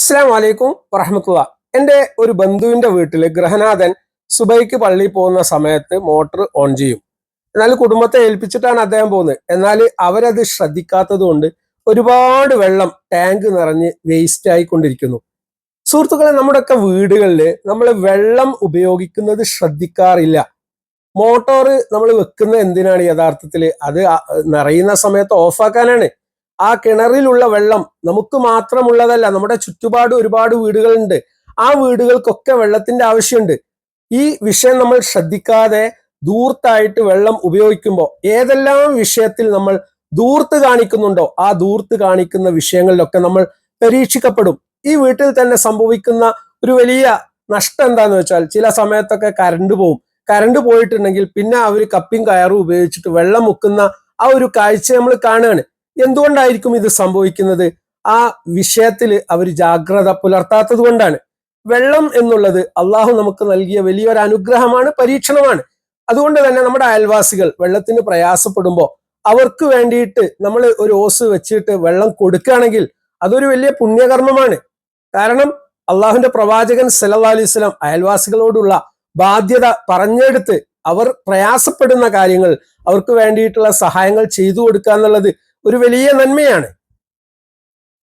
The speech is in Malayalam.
അസ്സാം വലൈക്കും വറഹമത്തുള്ള. എന്റെ ഒരു ബന്ധുവിന്റെ വീട്ടിൽ ഗൃഹനാഥൻ സുബൈക്ക് പള്ളി പോകുന്ന സമയത്ത് മോട്ടർ ഓൺ ചെയ്യും. എന്നാൽ കുടുംബത്തെ ഏൽപ്പിച്ചിട്ടാണ് അദ്ദേഹം പോകുന്നത്. എന്നാൽ അവരത് ശ്രദ്ധിക്കാത്തത് കൊണ്ട് ഒരുപാട് വെള്ളം ടാങ്ക് നിറഞ്ഞ് വേസ്റ്റ് ആയിക്കൊണ്ടിരിക്കുന്നു. സുഹൃത്തുക്കളെ നമ്മുടെയൊക്കെ വീടുകളിൽ നമ്മൾ വെള്ളം ഉപയോഗിക്കുന്നത് ശ്രദ്ധിക്കാറില്ല. മോട്ടോർ നമ്മൾ വെക്കുന്ന എന്തിനാണ് യഥാർത്ഥത്തിൽ അത് നിറയുന്ന സമയത്ത് ഓഫാക്കാനാണ് ആ കിണറിലുള്ള വെള്ളം നമുക്ക് മാത്രമുള്ളതല്ല നമ്മുടെ ചുറ്റുപാട് ഒരുപാട് വീടുകളുണ്ട്. ആ വീടുകൾക്കൊക്കെ വെള്ളത്തിന്റെ ആവശ്യമുണ്ട്. ഈ വിഷയം നമ്മൾ ശ്രദ്ധിക്കാതെ ദൂർത്തായിട്ട് വെള്ളം ഉപയോഗിക്കുമ്പോൾ ഏതെല്ലാം വിഷയത്തിൽ നമ്മൾ ദൂർത്ത് കാണിക്കുന്നുണ്ടോ ആ ദൂർത്ത് കാണിക്കുന്ന വിഷയങ്ങളിലൊക്കെ നമ്മൾ പരീക്ഷിക്കപ്പെടും. ഈ വീട്ടിൽ തന്നെ സംഭവിക്കുന്ന ഒരു വലിയ നഷ്ടം എന്താന്ന് വെച്ചാൽ ചില സമയത്തൊക്കെ കരണ്ട് പോവും. കരണ്ട് പോയിട്ടുണ്ടെങ്കിൽ പിന്നെ അവർ കപ്പിയും കയറും ഉപയോഗിച്ചിട്ട് വെള്ളം മുക്കുന്ന ആ ഒരു കാഴ്ച നമ്മൾ കാണുകയാണ്. എന്തുകൊണ്ടായിരിക്കും ഇത് സംഭവിക്കുന്നത്? ആ വിഷയത്തിൽ അവർ ജാഗ്രത പുലർത്താത്തത് കൊണ്ടാണ്. വെള്ളം എന്നുള്ളത് അള്ളാഹു നമുക്ക് നൽകിയ വലിയൊരു അനുഗ്രഹമാണ് പരീക്ഷണമാണ്. അതുകൊണ്ട് തന്നെ നമ്മുടെ അയൽവാസികൾ വെള്ളത്തിന് പ്രയാസപ്പെടുമ്പോൾ അവർക്ക് വേണ്ടിയിട്ട് നമ്മൾ ഒരു ഓസ് വെച്ചിട്ട് വെള്ളം കൊടുക്കുകയാണെങ്കിൽ അതൊരു വലിയ പുണ്യകർമ്മമാണ്. കാരണം അള്ളാഹുവിന്റെ പ്രവാചകൻ സല്ലാ അലൈഹി വസല്ലം അയൽവാസികളോടുള്ള ബാധ്യത പറഞ്ഞെടുത്ത് അവർ പ്രയാസപ്പെടുന്ന കാര്യങ്ങൾ അവർക്ക് വേണ്ടിയിട്ടുള്ള സഹായങ്ങൾ ചെയ്തു കൊടുക്കുക എന്നുള്ളത് ഒരു വലിയ നന്മയാണ്.